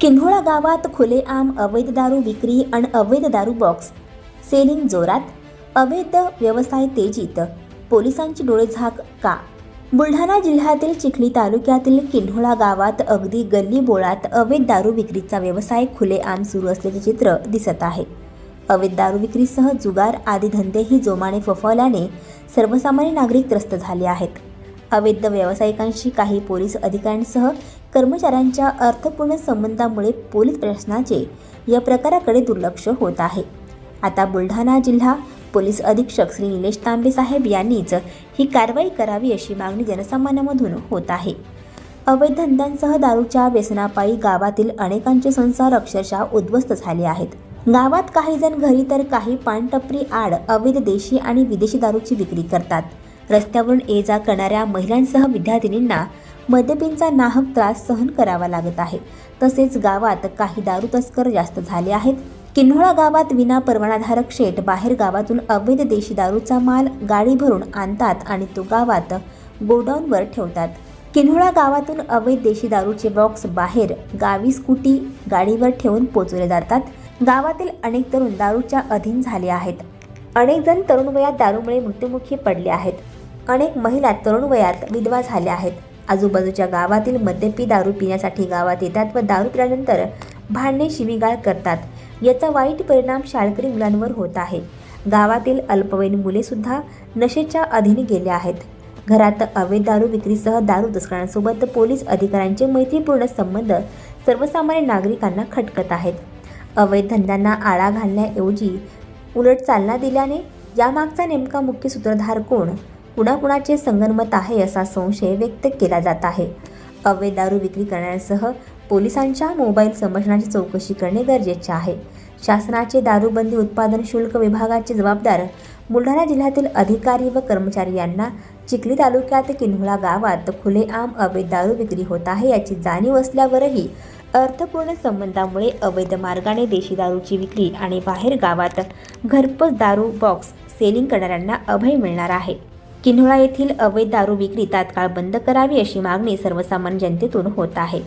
किन्होळा गावात खुलेआम अवैध दारू विक्री आणि अवैध दारू बॉक्स सेलिंग जोरात. अवैध व्यवसाय तेजीत. पोलिसांची डोळेझाक का? बुलढाणा जिल्ह्यातील चिखली तालुक्यातील किन्होळा गावात अगदी गल्ली बोळात अवैध दारू विक्रीचा व्यवसाय खुलेआम सुरू असल्याचे चित्र दिसत आहे. अवैध दारू विक्रीसह जुगार आदी धंदेही जोमाने फफवल्याने सर्वसामान्य नागरिक त्रस्त झाले आहेत. अवैध व्यावसायिकांशी काही पोलीस अधिकाऱ्यांसह कर्मचाऱ्यांच्या अर्थपूर्ण संबंधामुळे पोलीस प्रशासनाचे या प्रकाराकडे दुर्लक्ष होत आहे. आता बुलढाणा जिल्हा पोलीस अधीक्षक श्री निलेश तांबे साहेब यांनीच ही कारवाई करावी अशी मागणी जनसामान्यामधून होत आहे. अवैध धंद्यांसह दारूच्या व्यसनापायी गावातील अनेकांचे संसार अक्षरशः उद्ध्वस्त झाले आहेत. गावात काही जण घरी तर काही पानटपरी आड अवैध देशी आणि विदेशी दारूची विक्री करतात. रस्त्यावरून ये जा करणाऱ्या महिलांसह विद्यार्थिनींना मद्यपींचा नाहक त्रास सहन करावा लागत आहे. तसेच गावात काही दारू तस्कर जास्त झाले आहेत. किन्होळा गावात विना परवानाधारक शेट बाहेर गावातून अवैध देशी दारूचा माल गाडी भरून आणतात आणि तो गावात गोडाऊनवर ठेवतात. किन्होळा गावातून अवैध देशी दारूचे बॉक्स बाहेर गावी स्कूटी गाडीवर ठेवून पोचवले जातात. गावातील अनेक तरुण दारूच्या अधीन झाले आहेत. अनेक जण तरुण वयात दारूमुळे मृत्युमुखी पडले आहेत. अनेक महिला तरुण वयात विधवा झाल्या आहेत. आजूबाजूच्या गावातील मद्यपी दारू पिण्यासाठी गावात येतात व दारू पिल्यानंतर भांडणे शिवीगाळ करतात. याचा वाईट परिणाम शाळकरी मुलांवर होत आहे. गावातील अल्पवयीन मुले सुद्धा नशेच्या अधीन गेल्या आहेत. घरात अवैध दारू विक्रीसह दारू तस्करांसोबत पोलीस अधिकाऱ्यांचे मैत्रीपूर्ण संबंध सर्वसामान्य नागरिकांना खटकत आहेत. अवैध धंद्यांना आळा घालण्याऐवजी उलट चालना दिल्याने यामागचा नेमका मुख्य सूत्रधार कोण? कुणाकुणाचे संगनमत आहे असा संशय व्यक्त केला जात आहे. अवैध दारू विक्री करण्यासह पोलिसांच्या मोबाईल संभाषणाची चौकशी करणे गरजेचे आहे. शासनाचे दारूबंदी उत्पादन शुल्क विभागाचे जबाबदार बुलढाणा जिल्ह्यातील अधिकारी व कर्मचारी यांना चिखली तालुक्यात किन्होळा गावात खुलेआम अवैध दारू विक्री होत आहे याची जाणीव असल्यावरही अर्थपूर्ण संबंधामुळे अवैध मार्गाने देशी दारूची विक्री आणि बाहेर गावात घरपोच दारू बॉक्स सेलिंग करणाऱ्यांना अभय मिळणार आहे. किन्होळा येथील अवैध दारू विक्री तात्काळ बंद करावी अशी मागणी सर्वसामान्य जनतेतून होत आहे.